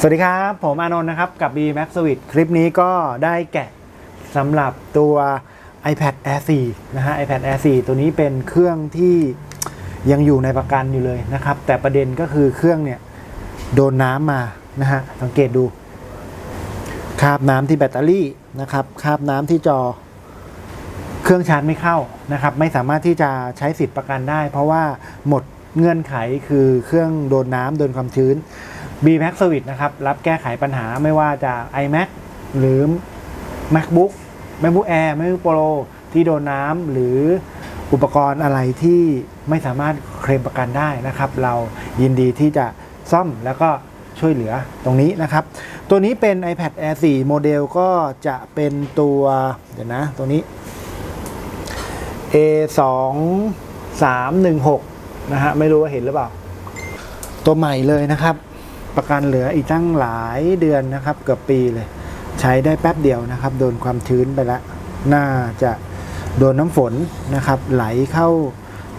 สวัสดีครับ ผมอานนท์นะครับ กับ B Max Switch คลิปนี้ก็ได้แกะสำหรับตัว iPad Air 4 นะฮะ iPad Air 4 ตัวนี้เป็นเครื่องที่ยังอยู่ในประกันอยู่เลยนะครับ แต่ประเด็นก็คือเครื่องเนี่ย โดนน้ำมานะฮะ สังเกตดู คาบน้ำที่แบตเตอรี่นะครับ คาบน้ำที่จอ เครื่องชาร์จไม่เข้านะครับ ไม่สามารถที่จะใช้สิทธิ์ประกันได้ เพราะว่าหมด เงื่อนไขคือเครื่องโดนน้ำโดนความชื้น B Max Service นะครับ รับแก้ไขปัญหาไม่ว่าจะ iMac หรือ MacBook MacBook Air MacBook Pro ที่โดนน้ำหรืออุปกรณ์อะไรที่ไม่สามารถเคลมประกันได้นะครับ เรายินดีที่จะซ่อมแล้วก็ช่วยเหลือตรงนี้นะครับ ตัวนี้เป็น iPad Air 4 โมเดลก็จะเป็นตัวเดี๋ยวนะ ตัวนี้ A 2 3 1 6 นะฮะ ไม่รู้ว่าเห็นหรือเปล่า ตัวใหม่เลยนะครับ ประกันเหลืออีกตั้งหลายเดือนนะครับ เกือบปีเลย ใช้ได้แป๊บเดียวนะครับ โดนความชื้นไปแล้ว น่าจะโดนน้ำฝนนะครับ ไหลเข้า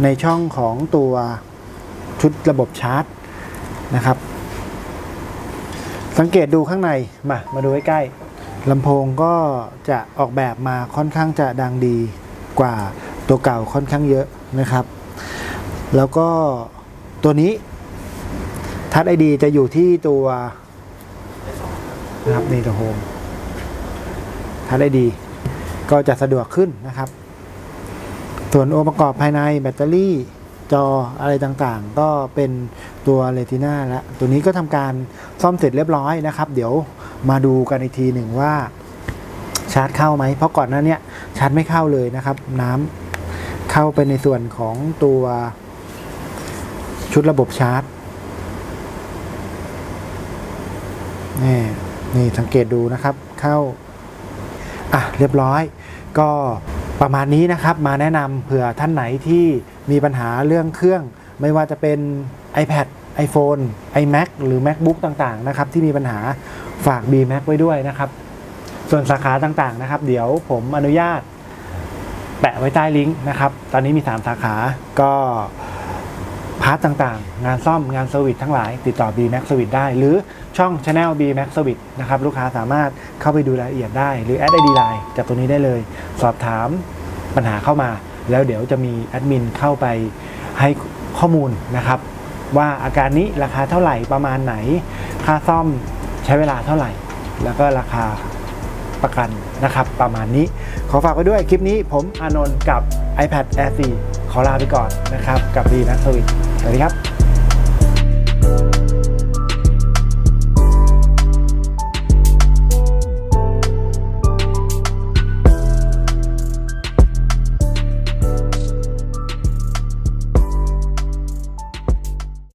ในช่องของตัวชุดระบบชาร์จนะครับ สังเกตดูข้างใน มา มาดูใกล้ๆลำโพงก็จะออกแบบมาค่อนข้างจะดังดีกว่าตัวเก่าค่อนข้างเยอะนะครับ แล้วก็ตัวนี้ทัชไอดีจะอยู่ที่ตัวนะครับนี่ตัวโฮมทัชไอดีก็จะสะดวกขึ้นนะครับ ส่วนองค์ประกอบภายในแบตเตอรี่จออะไรต่างๆ ก็เป็นตัวเรติน่าแล้วตัวนี้ก็ทำการซ่อมเสร็จเรียบร้อยนะครับ เดี๋ยวมาดูกันอีกทีหนึ่งว่าชาร์จเข้าไหม เพราะก่อนหน้าเนี้ยชาร์จไม่เข้าเลยนะครับ น้ำเข้าไปในส่วนของตัว ชุดระบบชาร์จนี่นี่สังเกตดูนะครับเข้า อะ เรียบร้อย ก็ประมาณนี้นะครับ มาแนะนำเผื่อท่านไหนที่มีปัญหาเรื่องเครื่อง ไม่ว่าจะเป็น iPad iPhone iMac หรือ MacBook ต่างๆ นะครับ ที่มีปัญหาฝาก B Mac ไว้ด้วยนะครับ ส่วนสาขาต่างๆ นะครับ เดี๋ยวผมอนุญาต แปะไว้ใต้ลิงก์นะครับ ตอนนี้มี 3 สาขาก็ พาร์ทต่างๆ งานซ่อมงานเซอร์วิสทั้งหลาย ติดต่อ B Max Service ได้ หรือช่อง Channel B Max Service นะครับลูกค้าสามารถเข้าไปดูรายละเอียดได้ หรือแอดไอดีไลน์จากตัวนี้ได้เลย สอบถามปัญหาเข้ามา แล้วเดี๋ยวจะมีแอดมินเข้าไปให้ข้อมูลนะครับ ว่าอาการนี้ราคาเท่าไหร่ประมาณไหน ค่าซ่อมใช้เวลาเท่าไหร่ แล้วก็ราคาประกันนะครับ ประมาณนี้ ขอฝากไว้ด้วยคลิปนี้ผมอานนท์กับ iPad Air 4 ขอลาไปก่อนนะครับ กับดีนัสสวิทสวัสดีครับ